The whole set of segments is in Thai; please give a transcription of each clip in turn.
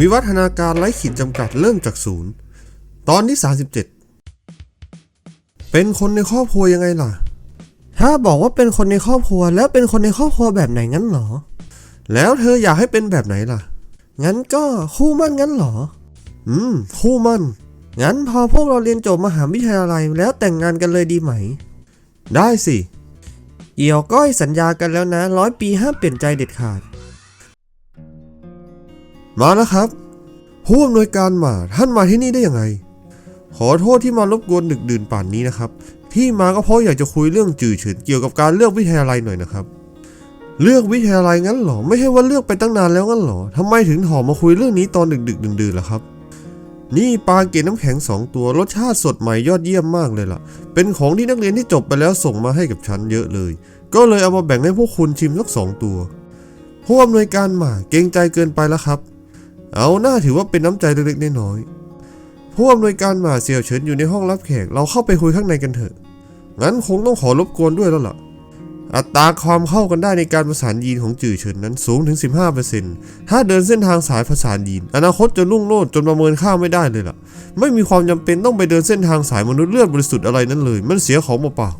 วิวัฒนาการไร้ขีดจำกัดเริ่มจากศูนย์ตอนที่ 37 เป็นคนในครอบครัวยังไงล่ะ ถ้าบอกว่าเป็นคนในครอบครัวแล้วเป็นคนในครอบครัวแบบไหนงั้นเหรอ แล้วเธออยากให้เป็นแบบไหนล่ะ งั้นก็คู่มั่นงั้นเหรอ อืม คู่มั่น งั้นพอพวกเราเรียนจบมหาวิทยาลัยแล้วแต่งงานกันเลยดีไหม ได้สิ เอี่ยวก้อยสัญญากันแล้วนะร้อยปีห้ามเปลี่ยนใจเด็ดขาด มาแล้วครับ ผู้อำนวยการมาท่านมาที่นี่ได้ยังไง ขอโทษที่มารบกวนดึกดื่นป่านนี้นะครับ ที่มาก็เพราะอยากจะคุยเรื่องจื่อเฉินเกี่ยวกับการเลือกวิทยาลัยหน่อยนะครับ เลือกวิทยาลัยงั้นเหรอ ไม่ใช่ว่าเลือกไปตั้งนานแล้วงั้นเหรอทำไมถึงถอมาคุยเรื่องนี้ตอนดึกดึกๆดื่นๆล่ะครับ นี่ปลาเกล็ดน้ำแข็งสองตัวรสชาติสดใหม่ยอดเยี่ยมมากเลยล่ะ เป็นของที่นักเรียนที่จบไปแล้วส่งมาให้กับฉันเยอะเลย ก็เลยเอามาแบ่งให้พวกคุณชิมสักสองตัวผู้อำนวยการมาเกรงใจเกินไปแล้วครับ เอาหน้าถือว่าเป็นน้ำใจเล็กๆน้อยๆผู้อำนวยการมาเสี่ยวเฉินอยู่ในห้องรับแขก เราเข้าไปคุยข้างในกันเถอะ งั้นคงต้องขอรบกวนด้วยแล้วล่ะ อัตราความเข้ากันได้ในการประสานยีนของจื่อเฉินนั้นสูงถึง 15%ถ้าเดินเส้นทางสายประสานยีน อนาคตจะรุ่งโรจน์จนประเมินค่าไม่ได้เลยล่ะ ไม่มีความจำเป็นต้องไปเดินเส้นทางสายมนุษย์เลือดบริสุทธิ์อะไรนั้นเลย มันเสียของเปล่า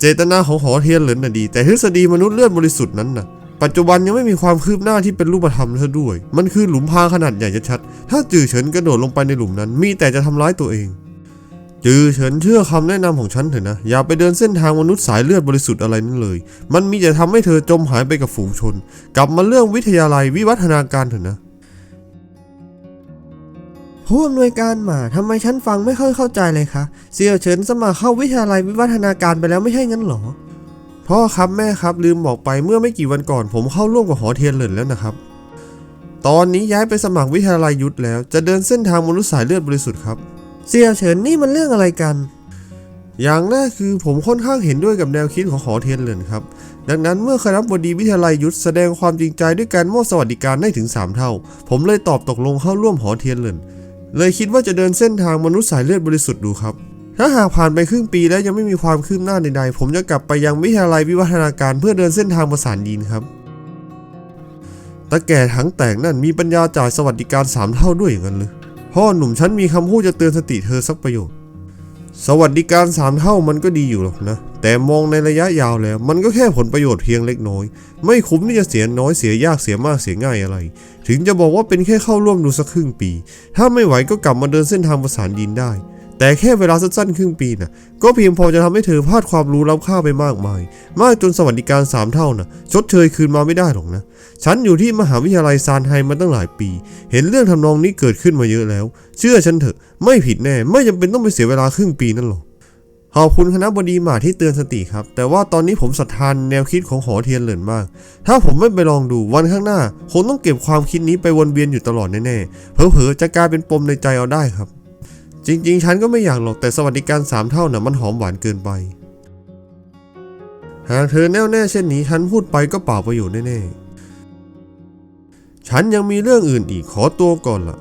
เจตนาของหอเทียนเหรินน่ะดี แต่ทฤษฎีมนุษย์เลือดบริสุทธิ์นั้นน่ะ ปัจจุบันยังไม่มีความคืบหน้าที่เป็นรูปธรรมซะด้วย มันคือหลุมพรางขนาดใหญ่ชัดๆถ้าจื่อเฉินกระโดดลงไปในหลุมนั้น มีแต่จะทำร้ายตัวเอง จือเฉินเชื่อคำแนะนำของฉันเถอะนะ อย่าไปเดินเส้นทางมนุษย์สายเลือดบริสุทธิ์อะไรนั่นเลย มันมีแต่ทำให้เธอจมหายไปกับฝูงชน กลับมาเรื่องวิทยาลัยวิวัฒนาการเถอะนะผู้อำนวยการหมาทำไมฉันฟังไม่ค่อยเข้าใจเลยคะเสี่ยวเฉินสมัครเข้าวิทยาลัยวิวัฒนาการไปแล้วไม่ใช่งั้นหรอ พ่อครับแม่ครับลืมบอกไปเมื่อไม่กี่วันก่อน ผมเข้าร่วมกับหอเทียนเหรินแล้วนะครับ ตอนนี้ย้ายไปสมัครวิทยาลัยยุทธแล้ว จะเดินเส้นทางมนุษย์สายเลือดบริสุทธิ์ครับเสี่ยเฉินนี่มันเรื่องอะไรกัน อย่างแรกคือผมค่อนข้างเห็นด้วยกับแนวคิดของหอเทียนเหรินครับ ดังนั้นเมื่อคณะบดีวิทยาลัยยุทธแสดงความจริงใจด้วยการมอบสวัสดิการได้ถึง 3 เท่า ผมเลยตอบตกลงเข้าร่วมหอเทียนเหรินเลยคิดว่าจะเดินเส้นทางมนุษย์สายเลือดบริสุทธิ์ดูครับ ถ้าหากผ่านไปครึ่งปีแล้วยังไม่มีความคืบหน้าใดๆ ผมจะกลับไปยังวิทยาลัยวิวัฒนาการเพื่อเดินเส้นทางประสานยีนครับตาแก่ถังแตกนั่นมีปัญญาจ่ายสวัสดิการสามเท่าด้วยอย่างนั้นเลยพ่อหนุ่มฉันมีคำพูดจะเตือนสติเธอสักประโยชน์สวัสดิการสามเท่ามันก็ดีอยู่หรอกนะ แต่มองในระยะยาวแล้ว มันก็แค่ผลประโยชน์เพียงเล็กน้อย ไม่คุ้มที่จะเสียน้อยเสียยากเสียมากเสียง่ายอะไร ถึงจะบอกว่าเป็นแค่เข้าร่วมดูสักครึ่งปี ถ้าไม่ไหวก็กลับมาเดินเส้นทางประสานดินได้ แต่แค่เวลาสั้นๆครึ่งปีน่ะก็เพียงพอจะทำให้เธอพลาดความรู้ล้ำค่าไปมากมาย มากจนสวัสดิการสามเท่าน่ะชดเชยคืนมาไม่ได้หรอกนะ ฉันอยู่ที่มหาวิทยาลัยซานไฮมาตั้งหลายปี เห็นเรื่องทำนองนี้เกิดขึ้นมาเยอะแล้ว เชื่อฉันเถอะไม่ผิดแน่ไม่จำเป็นต้องไปเสียเวลาครึ่งปีนั่นหรอกขอบคุณคณะบดีหมาที่เตือนสติครับ แต่ว่าตอนนี้ผมศรัทธานแนวคิดของหอเทียนเหรินมาก ถ้าผมไม่ไปลองดูวันข้างหน้า คงต้องเก็บความคิดนี้ไปวนเวียนอยู่ตลอดแน่ๆเผลอๆจะกลายเป็นปมในใจเอาได้ครับ จริง ๆ ฉันก็ไม่อยากหรอกแต่สวัสดิการสามเท่าน่ะมันหอมหวานเกินไป หากเธอแน่วแน่เช่นนี้ฉันพูดไปก็เปล่าประโยชน์แน่ๆ ฉันยังมีเรื่องอื่นอีกขอตัวก่อนล่ะ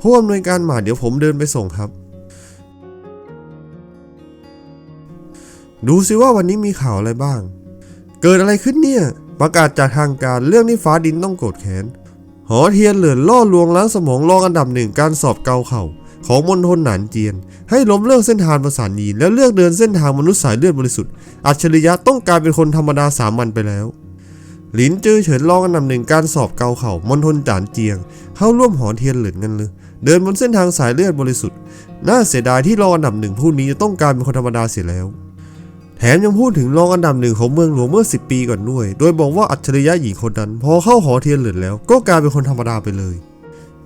ผู้อำนวยการหมาเดี๋ยวผมเดินไปส่งครับ ดูสิว่าวันนี้มีข่าวอะไรบ้าง เกิดอะไรขึ้นเนี่ย ประกาศจากทางการเรื่องที่ฟ้าดินต้องโกรธแค้นหอเทียนเหลือนล่อลวงล้างสมองรองอันดับหนึ่งการสอบเกาเข่า ของมณฑลหนานเจียน ให้ล้มเลิกเส้นทางประสานยีนแล้วเลือกเดินเส้นทางมนุษย์สายเลือดบริสุทธิ์อัจฉริยะต้องกลายเป็นคนธรรมดาสามัญไปแล้วหลินจือเฉินรองอันดับหนึ่งการสอบเกาเข่ามณฑลจานเจียง เข้าร่วมหอเทียนเหลินกันเลย เดินบนเส้นทางสายเลือดบริสุทธิ์ น่าเสียดายที่รองอันดับหนึ่งผู้นี้จะต้องกายเป็นคนธรรมดาเสียแล้ว แถมยังพูดถึงรองอันดับหนึ่งของเมืองหลวงเมื่อ 10 ปีก่อนด้วย โดยบอกว่าอัจฉริยะหญิงคนนั้น พอเข้าหอเทียนเหลินแล้ว ก็กลายเป็นคนธรรมดาไปเลย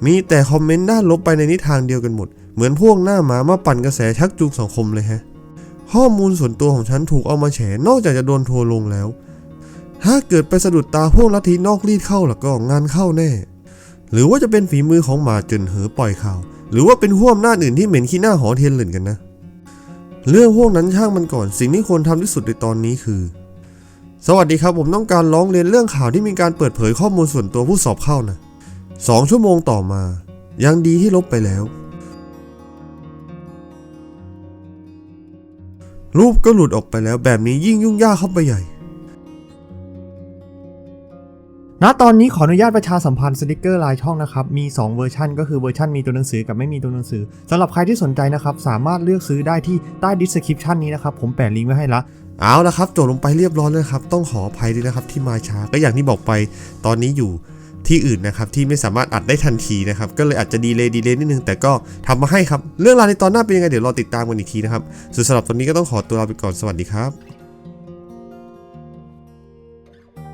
มีแต่คอมเมนต์ด้านลบไปในนิทางเดียวกันหมด เหมือนพวกหน้าหมามาปั่นกระแสชักจูงสังคมเลยฮะ ข้อมูลส่วนตัวของฉันถูกเอามาแฉนอกจากจะโดนทัวลงแล้ว ถ้าเกิดไปสะดุดตาพวกลัทธินอกรีดเข้าล้วก็งานเข้าแน่ หรือว่าจะเป็นฝีมือของหมาจนเหอปล่อยข่าว หรือว่าเป็นห่วมหน้าอื่นที่เหม็นขี้หน้าหอเทียนหลินกันนะ เรื่องพวกนั้นช่างมันก่อน สิ่งที่ควรทำที่สุดในตอนนี้คือ สวัสดีครับผมต้องการร้องเรียนเรื่องข่าวที่มีการเปิดเผยข้อมูลส่วนตัวผู้สอบเข้านะ สองชั่วโมงต่อมา ยังดีที่ลบไปแล้ว รูปก็หลุดออกไปแล้วแบบนี้ยิ่งยุ่งยากเข้าไปใหญ่ ณตอนนี้ขออนุญาตประชาสัมพันธ์สติกเกอร์ลายช่องนะครับ มี 2 เวอร์ชันก็คือเวอร์ชันมีตัวหนังสือกับไม่มีตัวหนังสือสำหรับใครที่สนใจนะครับ สามารถเลือกซื้อได้ที่ใต้ดีสคริปชันนี้นะครับ ผมแปะลิงก์ไว้ให้ละเอาละครับจบลงไปเรียบร้อยเลยครับ ต้องขออภัยด้วยนะครับที่มาช้าก็อย่างที่บอกไปตอนนี้อยู่ ที่อื่นนะครับที่ไม่สามารถอัดได้ทันทีนะครับก็เลยอาจจะดีเลยดีเลยนิดนึงแต่ก็ทำมาให้ครับ เรื่องราวในตอนหน้าเป็นยังไงเดี๋ยวรอติดตามกันอีกทีนะครับส่วนสำหรับตอนนี้ก็ต้องขอตัวลาไปก่อนสวัสดีครับ